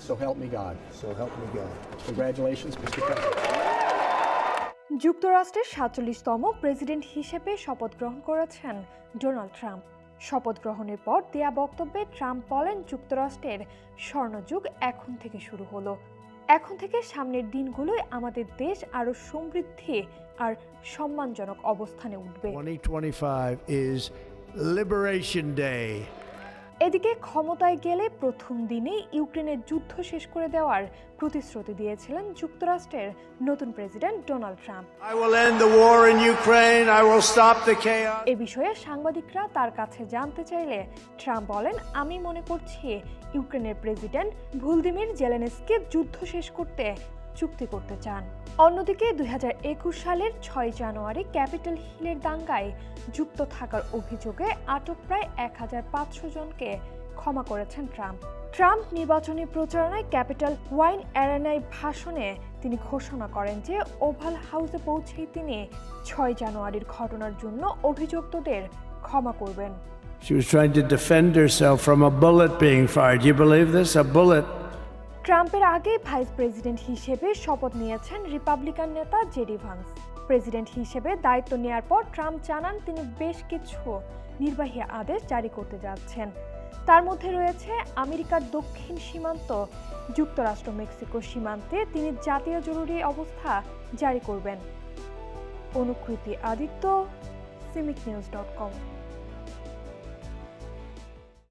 So help me God. So help me God. Congratulations, Mr. President. যুক্তরাষ্ট্রের সাতচল্লিশতম president হিসেবে শপথ গ্রহণ করেছেন ডোনাল্ড ট্রাম্প শপথ গ্রহণের পর দেয়া বক্তব্যে ট্রাম্প বলেন যুক্তরাষ্ট্রের স্বর্ণযুগ এখন থেকে শুরু হলো এখন থেকে সামনের দিনগুলোয় আমাদের দেশ আরও সমৃদ্ধি আর সম্মানজনক অবস্থানে উঠবে 2025 is Liberation Day. এদিকে ক্ষমতায় গেলে প্রথম দিনেই ইউক্রেনের যুদ্ধ শেষ করে দেওয়ার প্রতিশ্রুতি দিয়েছিলেন যুক্তরাষ্ট্রের নতুন প্রেসিডেন্ট ডোনাল্ড ট্রাম্প. এ বিষয়ে সাংবাদিকরা তার কাছে জানতে চাইলে ট্রাম্প বলেন আমি মনে করছি ইউক্রেনের প্রেসিডেন্ট ভুলদিমির জেলেনস্কি যুদ্ধ শেষ করতে চুক্তি করতে চান অন্যদিকে দুই সালের ছয় জানুয়ারি ক্যাপিটাল হিলের দাঙ্গায় যুক্ত থাকার অভিযোগে আটক প্রায় এক হাজার পাঁচশো জনকে ক্ষমা করেছেন ট্রাম্প ট্রাম্প নির্বাচনী প্রচারণায় ক্যাপিটাল ওয়াইন অ্যারেনায় ভাষণে তিনি ঘোষণা করেন যে ওভাল হাউসে পৌঁছেই তিনি ছয় জানুয়ারির ঘটনার জন্য অভিযুক্তদের ক্ষমা করবেন She was trying to defend herself from a bullet being fired. You believe this? A bullet. ট্রাম্পের আগে ভাইস প্রেসিডেন্ট হিসেবে শপথ নিয়েছেন রিপাবলিকান নেতা জেডি ভান্স। প্রেসিডেন্ট হিসেবে দায়িত্ব নেয়ার পর ট্রাম্প জানান তিনি বেশ কিছু নির্বাহী আদেশ জারি করতে যাচ্ছেন। তার মধ্যে রয়েছে আমেরিকার দক্ষিণ সীমান্ত, যুক্তরাষ্ট্র, মেক্সিকো সীমান্তে তিনি জাতীয় জরুরি অবস্থা জারি করবেন। অনুকৃতি আদিত্য, সিমিক নিউজ ডট কম।